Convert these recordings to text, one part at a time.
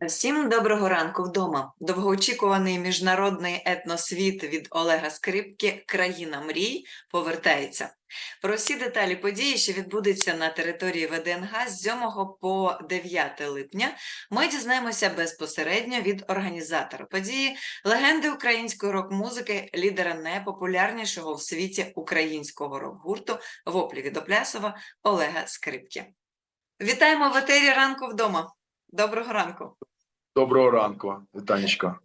Всім доброго ранку вдома. Довгоочікуваний міжнародний етносвіт від Олега Скрипки Країна мрій повертається. Про всі деталі події, що відбудеться на території ВДНГ з 7 по 9 липня, ми дізнаємося безпосередньо від організатора події, легенди української рок-музики, лідера найпопулярнішого в світі українського рок-гурту «Воплі від Оплясова» Олега Скрипки. Вітаємо в етері ранку вдома. Доброго ранку. Доброго ранку, Вітанечко.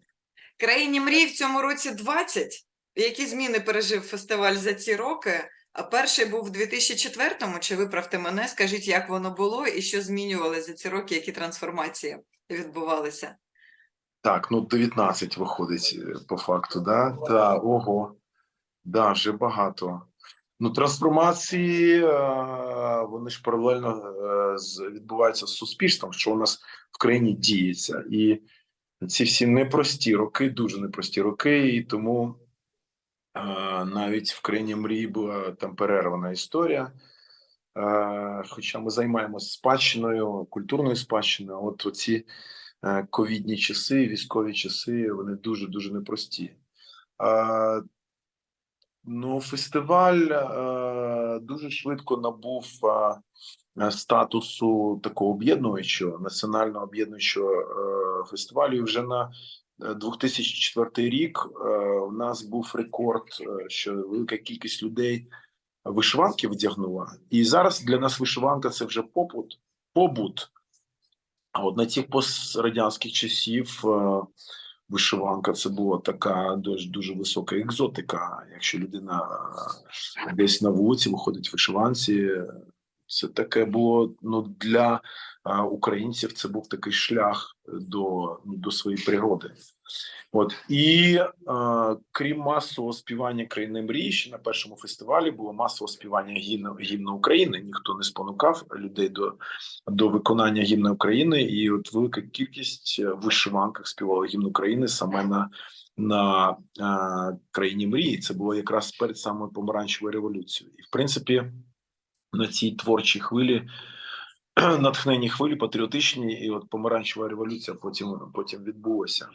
Країні мрій в цьому році 20. Які зміни пережив фестиваль за ці роки? А перший був в 2004-му. Чи виправте мене? Скажіть, як воно було і що змінювали за ці роки, які трансформації відбувалися? Так, ну 19 виходить е, по факту, да? Та ого, да, вже багато. Ну, трансформації, е, вони ж паралельно е, відбуваються з суспільством, що у нас в країні діється. І ці всі непрості роки, дуже непрості роки, і тому е, навіть в країні мрії була там перервана історія. Хоча ми займаємося спадщиною, культурною спадщиною, от оці ковідні часи, військові часи, вони дуже дуже непрості. Е, Ну, фестиваль е, дуже швидко набув е, е, статусу такого об'єднуючого, національно об'єднуючого е, фестивалю. І вже на е, 2004 рік е, у нас був рекорд, е, що велика кількість людей вишиванки вдягнула. І зараз для нас вишиванка це вже попут, побут. А от на тих пострадянських часів е, вишиванка це була така дуже дуже висока екзотика. Якщо людина десь на вулиці виходить в вишиванці, це таке було ну для українців. Це був такий шлях до, ну, до своєї природи. От і е, крім масового співання країни мрії, ще на першому фестивалі було масове співання гімну, гімну України. Ніхто не спонукав людей до, до виконання гімну України, і от велика кількість е, в вишиванках співали гімн України саме на, на е, країні мрії. Це було якраз перед самою помаранчевою революцією. І в принципі, на цій творчій хвилі. Натхненні хвилі патріотичні, і от помаранчева революція потім потім відбулася.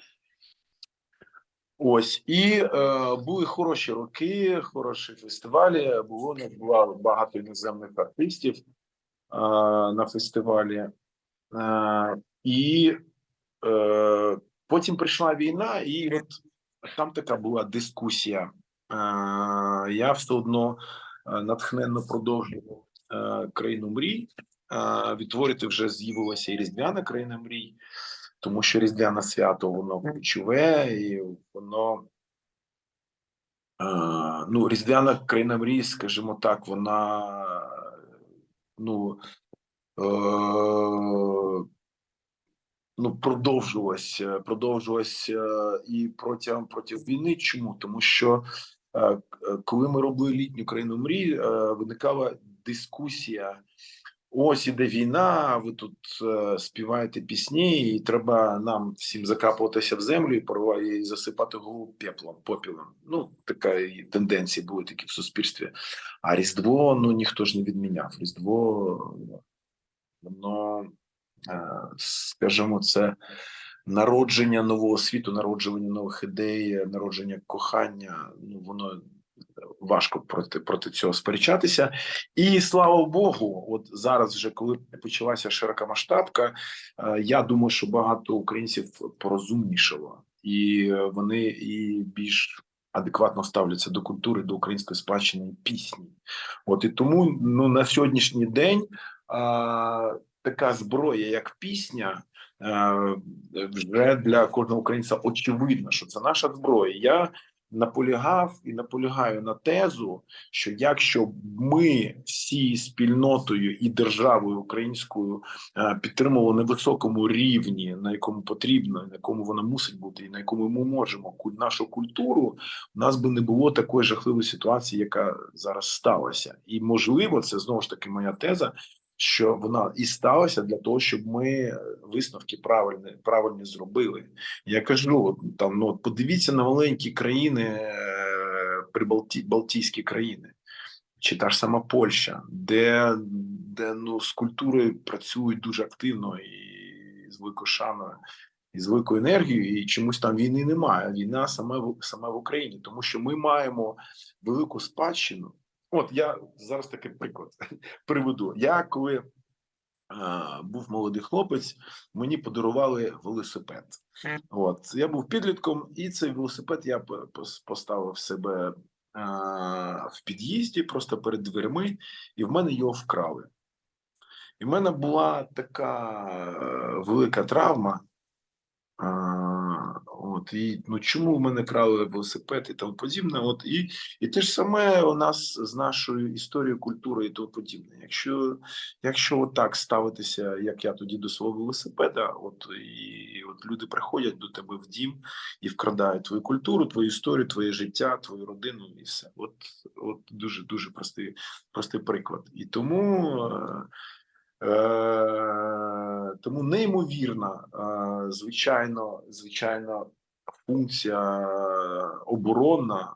Ось і е, були хороші роки, хороші фестивалі. Було не було багато іноземних артистів е, на фестивалі, е, і е, потім прийшла війна, і от там така була дискусія. Е, я все одно е, натхненно продовжував е, країну мрій. Е, відтворити вже з'явилася і різдвяна країна мрій тому що різдвяне свято воно ключове і воно е, ну різдвяна країна мрій, скажімо так, вона ну е, ну продовжувалась, продовжувалась е, і протягом протягом війни. Чому? Тому що е, коли ми робили літню країну мрій, е, виникала дискусія. Ось іде війна, ви тут е, співаєте пісні, і треба нам всім закапуватися в землю і порва- і засипати голову пеплом, попілом. Ну, така і тенденції були такі в суспільстві. А Різдво ну ніхто ж не відміняв. Різдво, воно, е, скажімо, це народження нового світу, народження нових ідей, народження кохання. Ну, воно важко проти, проти цього сперечатися. І слава Богу, от зараз, вже коли почалася широка масштабка, е, я думаю, що багато українців порозумнішало, і е, вони і більш адекватно ставляться до культури, до української спадщини і пісні. От і тому ну на сьогоднішній день а, така зброя, як пісня. е, Вже для кожного українця очевидно, що це наша зброя. Я наполягав і наполягаю на тезу, що якщо ми всі спільнотою і державою українською е, підтримували на високому рівні, на якому потрібно, на якому вона мусить бути, і на якому ми можемо нашу культуру, у нас би не було такої жахливої ситуації, яка зараз сталася, і можливо, це знову ж таки моя теза. Що вона і сталася для того, щоб ми висновки правильні правильні зробили. Я кажу, там ну подивіться на маленькі країни, е, прибалті Балтійські країни, чи та ж сама Польща, де, де ну з культурою працюють дуже активно і з великою шаною і з великою енергією, і чомусь там війни немає. Війна саме в саме в Україні, тому що ми маємо велику спадщину. От я зараз такий приклад приведу. Я коли е, був молодий хлопець, мені подарували велосипед. От я був підлітком, і цей велосипед я поставив себе е, в під'їзді, просто перед дверми, і в мене його вкрали. І в мене була така е, велика травма. А, от і ну чому в мене крали велосипед і тому подібне? От і, і те ж саме у нас з нашою історією, культурою і тому подібне. Якщо, якщо отак ставитися, як я тоді до свого велосипеда, от і от люди приходять до тебе в дім і вкрадають твою культуру, твою історію, твоє життя, твою родину, і все. От, от дуже дуже простий, простий приклад. І тому. Е, тому неймовірна, е, звичайно, звичайно, функція оборонна,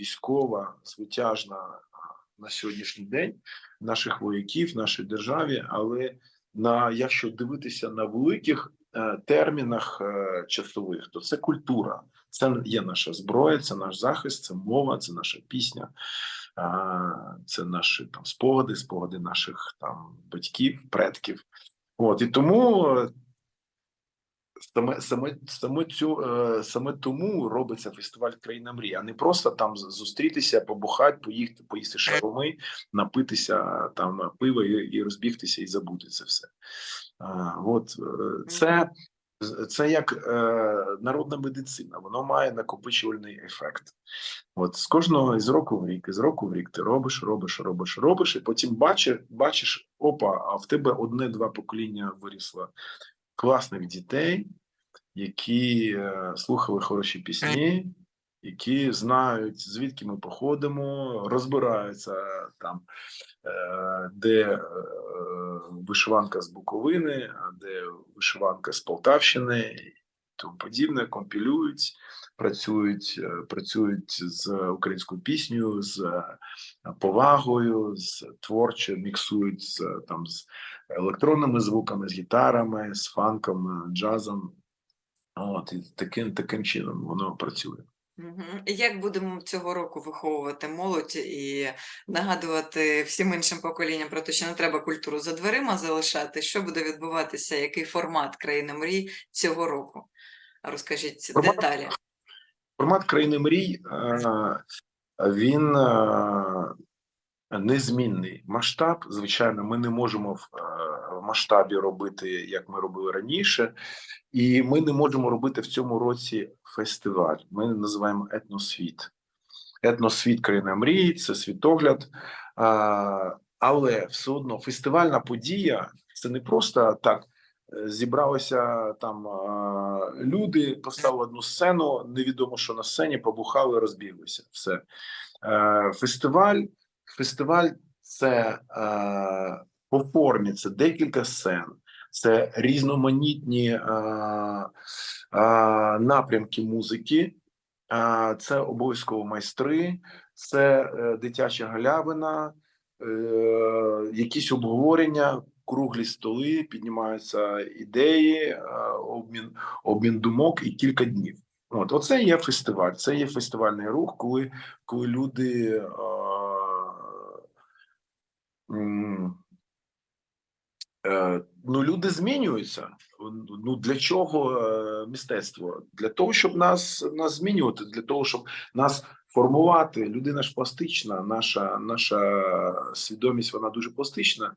військова, звитяжна е, на сьогоднішній день наших вояків, нашій державі. Але на якщо дивитися на великих термінах часових, то це культура, це є наша зброя, це наш захист, це мова, це наша пісня. Це наші там спогади, спогади наших там батьків, предків. От і тому е, саме саме саме цю е, саме тому робиться фестиваль Країна мрій, а не просто там зустрітися, побухати, поїхати, поїсти шаурми, напитися там пива і, і розбігтися і забути це все. От е, це. Це як е, народна медицина, воно має накопичувальний ефект. От з кожного з року в рік, з року в рік ти робиш, робиш, робиш, робиш, і потім бачиш, бачиш, опа, а в тебе одне-два покоління вирісло класних дітей, які е, слухали хороші пісні, які знають, звідки ми походимо, розбираються там, е, де е, вишиванка з Буковини, а де вишиванка з Полтавщини і тому подібне, компілюють, працюють, е, працюють з українською піснею, з повагою, з творчо міксують з там з електронними звуками, з гітарами, з фанком, джазом. От і таким таким чином воно працює. Як будемо цього року виховувати молодь і нагадувати всім іншим поколінням про те, що не треба культуру за дверима залишати? Що буде відбуватися? Який формат країни мрій цього року? Розкажіть Формат- деталі. Формат країни мрій е, він е, незмінний. Масштаб, звичайно, ми не можемо в е, масштабі робити, як ми робили раніше, і ми не можемо робити в цьому році фестиваль. Ми називаємо етносвіт. Етносвіт країна мрій, це світогляд. Але все одно фестивальна подія це не просто так. е, Зібралися там люди, поставили одну сцену. Невідомо, що на сцені побухали, розбіглися. Все Е, фестиваль. Фестиваль це е, по формі, це декілька сцен, це різноманітні е, е, напрямки музики, е, це обов'язково майстри, це е, дитяча галявина, е, якісь обговорення, круглі столи, піднімаються ідеї, е, обмін, обмін думок і кілька днів. От, оце є фестиваль. Це є фестивальний рух, коли, коли люди. Е, ну, люди змінюються. Ну для чого е, мистецтво? Для того, щоб нас, нас змінювати, для того, щоб нас формувати. Людина ж пластична, наша, наша свідомість вона дуже пластична.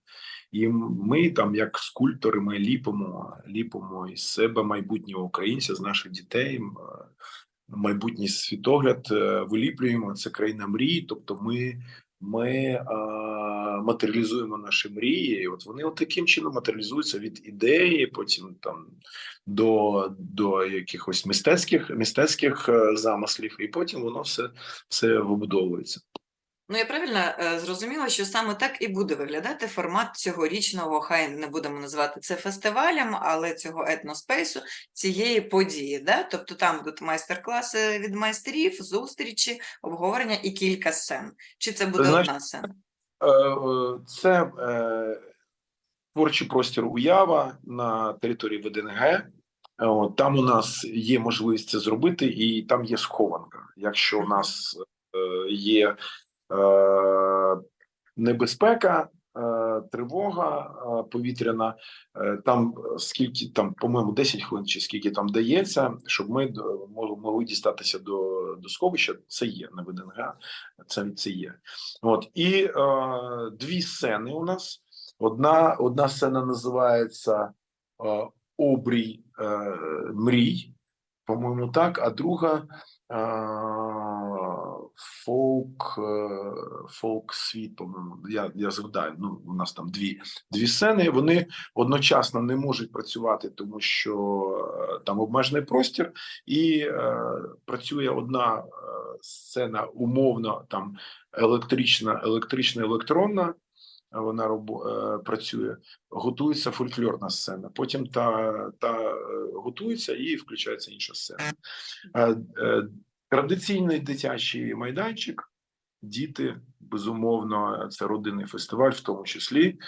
І ми там, як скульптори, ми ліпимо, ліпимо із себе майбутнього українця, з наших дітей. е, Майбутній світогляд е, виліплюємо. Це країна мрій. Тобто, ми, ми а, матеріалізуємо наші мрії. І от вони от таким чином матеріалізуються від ідеї, потім там до, до якихось мистецьких мистецьких е, замислів, і потім воно все, все вибудовується. Ну, я правильно е, зрозуміла, що саме так і буде виглядати формат цьогорічного, хай не будемо називати це фестивалем, але цього етноспейсу, цієї події. Да? Тобто там будуть майстер-класи від майстрів, зустрічі, обговорення і кілька сцен. Чи це буде знаєш, одна сцена? Е, е, Це е, творчий простір уява на території ВДНГ. Там у нас є можливість це зробити, і там є схованка. Якщо у нас є небезпека, тривога е, повітряна, е, там е, скільки там, по-моєму, 10 хвилин чи скільки там дається, щоб ми могли дістатися до, до сховища. Це є на ВДНГ, це, це є. От і е, дві сцени у нас. Одна, одна сцена називається е, Обрій е, мрій, по-моєму, так, а друга е, фолк, е, фолк світ, по-моєму. Я, я згадаю, ну, у нас там дві, дві сцени. Вони одночасно не можуть працювати, тому що е, там обмежений простір, і е, працює одна е, сцена умовно там електрична, електрична електронна. Вона робо, е, працює, готується фольклорна сцена. Потім та, та е, готується і включається інша сцена. Е, Традиційний дитячий майданчик, діти, безумовно, це родинний фестиваль, в тому числі.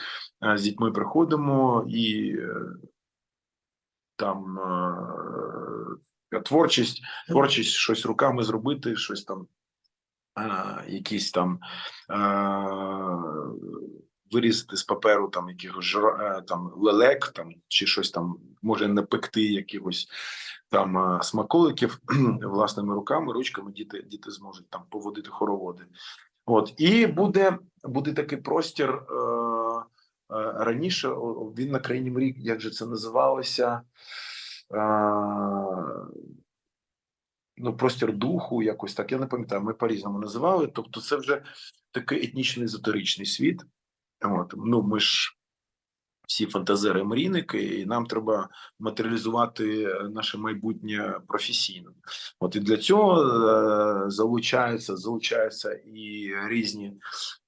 З дітьми приходимо і там творчість, творчість, щось руками зробити, щось там, якісь там вирізати з паперу там якихось жра- е, там лелек, там чи щось там може напекти якихось там е, смаколиків власними руками, ручками діти, діти зможуть там поводити хороводи. От і буде, буде такий простір. Е, е, раніше він на країні мрій, як же це називалося? Е, ну, простір духу, якось так. Я не пам'ятаю, ми по-різному називали. Тобто, це вже такий етнічний езотеричний світ. От, ну, ми ж всі фантазери мрійники, і нам треба матеріалізувати е, наше майбутнє професійно. От і для цього е, залучаються, залучаються і різні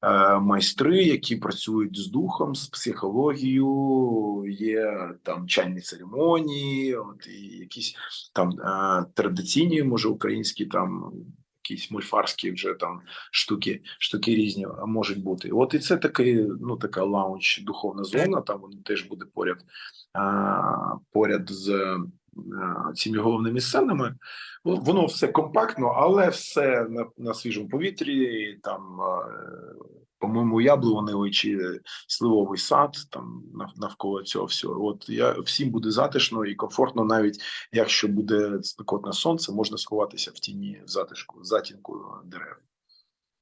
е, майстри, які працюють з духом, з психологією, є там чайні церемонії, от і якісь там е, традиційні, може, українські там. Якісь мульфарські вже там штуки, штуки різні можуть бути. От і це такий, ну така лаунч, духовна зона. Там воно теж буде поряд, а, поряд з а, цими головними сценами. Воно все компактно, але все на, на свіжому повітрі. Там, а, по-моєму, яблуневий чи сливовий сад, там навколо цього всього. От я всім буде затишно і комфортно, навіть якщо буде спекотне сонце, можна сховатися в тіні затишку, затінку дерев.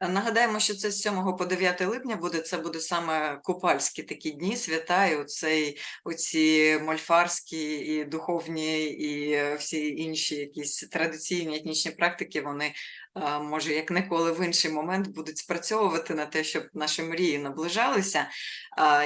Нагадаємо, що це з 7 по 9 липня буде. Це буде саме купальські такі дні, свята, і оцей, оці мольфарські і духовні, і е, всі інші якісь традиційні етнічні практики, вони е, може як ніколи в інший момент будуть спрацьовувати на те, щоб наші мрії наближалися.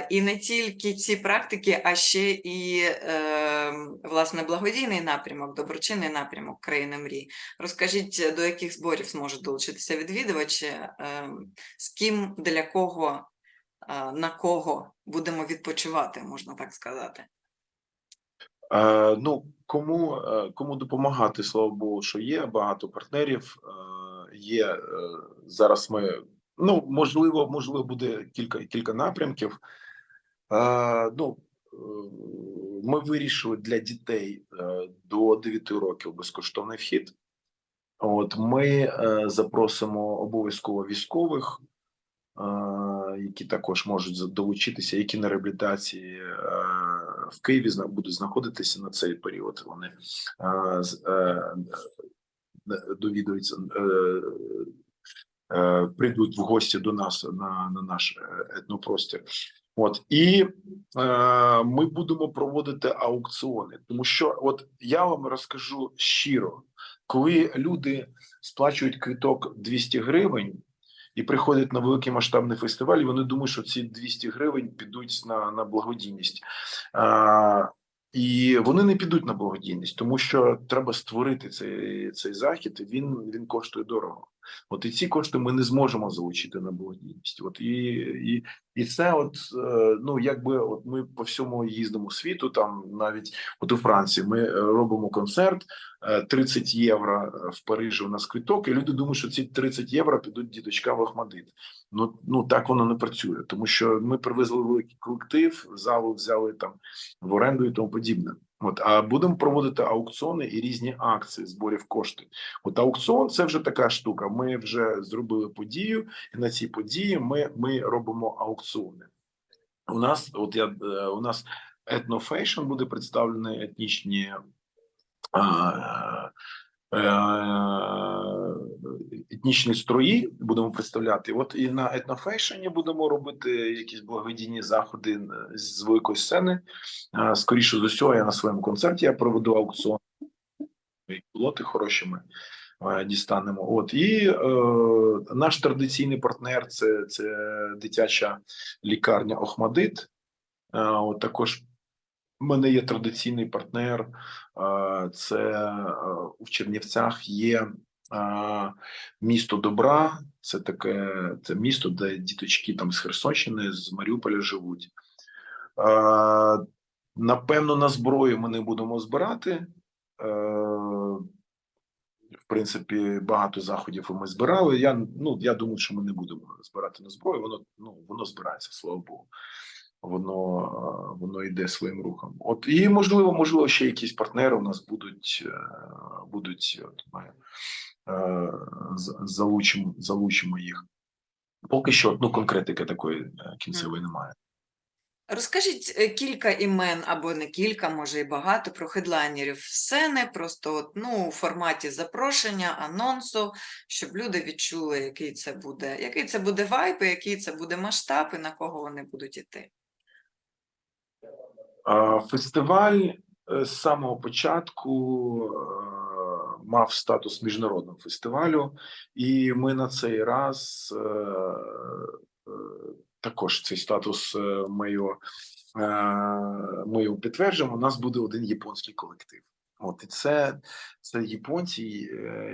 І не тільки ці практики, а ще і е, власне благодійний напрямок, доброчинний напрямок країни мрій. Розкажіть, до яких зборів зможуть долучитися відвідувачі, ем, з ким, для кого, на кого будемо відпочивати, можна так сказати. Е, ну кому, е, кому допомагати, слава Богу, що є багато партнерів. Е, є е, зараз. Ми ну можливо, можливо, буде кілька кілька напрямків. Ну ми вирішили для дітей до 9 років безкоштовний вхід. От ми запросимо обов'язково військових, які також можуть долучитися, які на реабілітації в Києві будуть знаходитися на цей період. Вони е, е, е, довідуються, прийдуть в гості до нас на, на наш етнопростір. От і е, ми будемо проводити аукціони, тому що, от я вам розкажу щиро, коли люди сплачують квиток 200 гривень і приходять на великий масштабний фестиваль, і вони думають, що ці 200 гривень підуть на, на благодійність. А, і вони не підуть на благодійність, тому що треба створити цей, цей захід. Він він коштує дорого. От і ці кошти ми не зможемо залучити на благодійність. От і, і, і це, от е, ну якби от ми по всьому їздимо світу, там навіть от у Франції ми е, робимо концерт. е, 30 євро е, в Парижі у нас квиток, і люди думають, що ці 30 євро підуть діточкам в Ахмадит. Ну ну так воно не працює, тому що ми привезли великий колектив, залу взяли там в оренду і тому подібне. От а будемо проводити аукціони і різні акції зборів коштів. От аукціон це вже така штука. Ми вже зробили подію, і на цій події ми, ми робимо аукціони. У нас, от я е, у нас етнофейшн буде представлений етнічні. А, е, етнічні строї будемо представляти. От і на етнофейшені будемо робити якісь благодійні заходи е, з великої сцени. Е, Скоріше з усього, я на своєму концерті я проведу аукціон. Лоти хороші ми е, дістанемо. От і е, наш традиційний партнер це, це дитяча лікарня Охмадит. Е, от також у мене є традиційний партнер. е, Це е, в Чернівцях є місто добра. Це таке це місто, де діточки там з Херсонщини, з Маріуполя живуть. Напевно, на зброю ми не будемо збирати. Е, В принципі, багато заходів ми збирали. Я ну я думаю, що ми не будемо збирати на зброю. Воно ну воно збирається, слава Богу. Воно е, воно йде своїм рухом. От і можливо, можливо, ще якісь партнери у нас будуть е, будуть от залучимо, залучимо їх. Поки що ну конкретики такої е, кінцевої немає. Розкажіть е, кілька імен або не кілька, може і багато про хедлайнерів сцени, просто от, ну, у форматі запрошення, анонсу, щоб люди відчули, який це буде, який це буде вайб, і який це буде масштаб, і на кого вони будуть іти. Фестиваль е, з самого початку е, мав статус міжнародного фестивалю, і ми на цей раз е, е, також цей статус е, ми його, ми його підтверджуємо. У нас буде один японський колектив. От і це, це японці,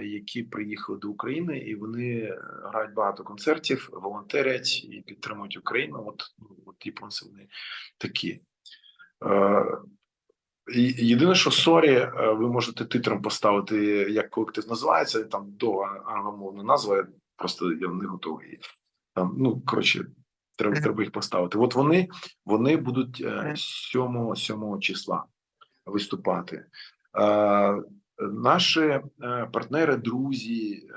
які приїхали до України, і вони грають багато концертів, волонтерять і підтримують Україну. От, от японці вони такі. Е, Єдине, що сорі, е, ви можете титром поставити, як колектив називається, там довга англомовна назва, я просто я не готовий. Там, ну, коротше, треба, треба їх поставити. От вони, вони будуть е, Мгм. 7, 7 числа виступати. Е, Наші е, партнери, друзі, е,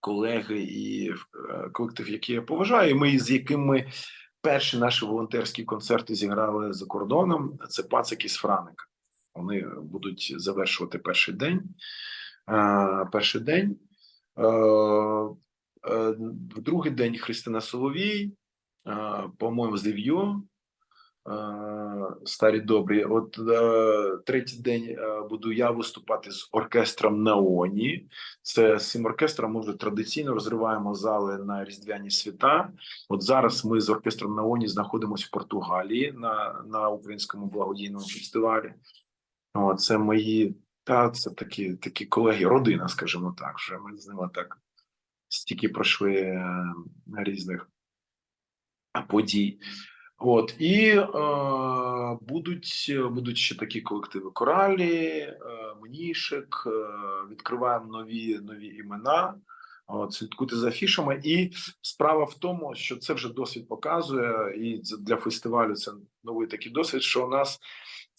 колеги і е, колектив, який я поважаю, і ми з якими перші наші волонтерські концерти зіграли за кордоном. Це Пацики з Франика. Вони будуть завершувати перший день. Перший день. Е, е, В другий день Христина Соловій, е, по-моєму, з Лів'ю. Е, Старі добрі. От е, третій день е, буду я виступати з оркестром Наоні. Це з цим оркестром ми вже традиційно розриваємо зали на різдвяні свята. От зараз ми з оркестром Наоні знаходимося в Португалії на, на українському благодійному фестивалі. О, це мої та це такі, такі колеги, родина, скажімо так. Вже ми з ними так стільки пройшли е, різних подій. От і е, будуть, будуть ще такі колективи коралі, е, Мнішик, е, відкриваємо нові нові імена. От, слідкуйте за афішами. І справа в тому, що це вже досвід показує, і для фестивалю це новий такий досвід, що у нас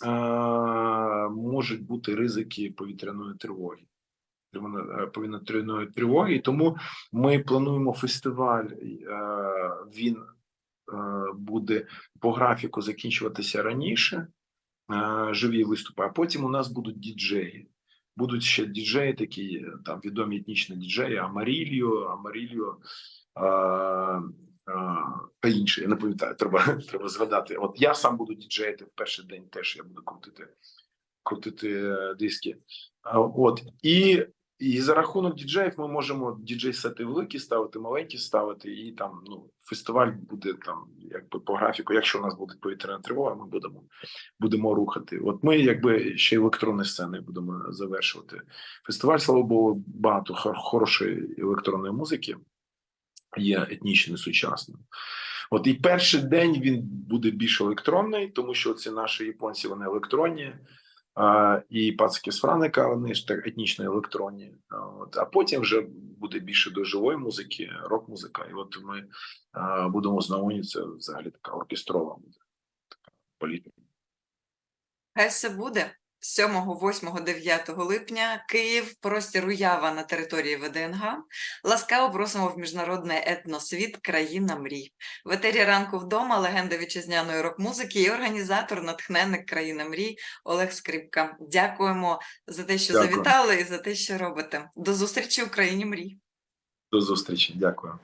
е, можуть бути ризики повітряної тривоги. Е, Повітряної тривоги, тому ми плануємо фестиваль. Е, він буде по графіку закінчуватися раніше, е, живі виступи, а потім у нас будуть діджеї. Будуть ще діджеї, такі е, там відомі етнічні діджеї, Амарільо, Амарільо е, е, та інші. Я не пам'ятаю, треба, треба згадати. От я сам буду діджеїти в перший день, теж я буду крутити, крутити е, диски. От і І за рахунок діджеїв ми можемо діджей-сети великі ставити, маленькі ставити, і там ну фестиваль буде там, якби по графіку. Якщо у нас буде повітряна тривога, ми будемо будемо рухати. От ми, якби ще електронні сцени будемо завершувати. Фестиваль, слава Богу, багато хор- хорошої електронної музики є етнічною сучасною. От і перший день він буде більш електронний, тому що ці наші японці вони електронні. І пацики з Франика, вони ж так етнічно електронні. От, а потім вже буде більше до живої музики, рок-музика. І от ми будемо знайомі, це взагалі така оркестрова буде така політика. Хай все буде 7, 8, 9 липня Київ, простір Уява на території ВДНГ. Ласкаво просимо в міжнародний етносвіт країна мрій. В етері ранку вдома легенда вітчизняної рок-музики і організатор, натхненник країна мрій Олег Скрипка. Дякуємо за те, що Дякую. завітали, і за те, що робите. До зустрічі в країні мрій. До зустрічі, дякую.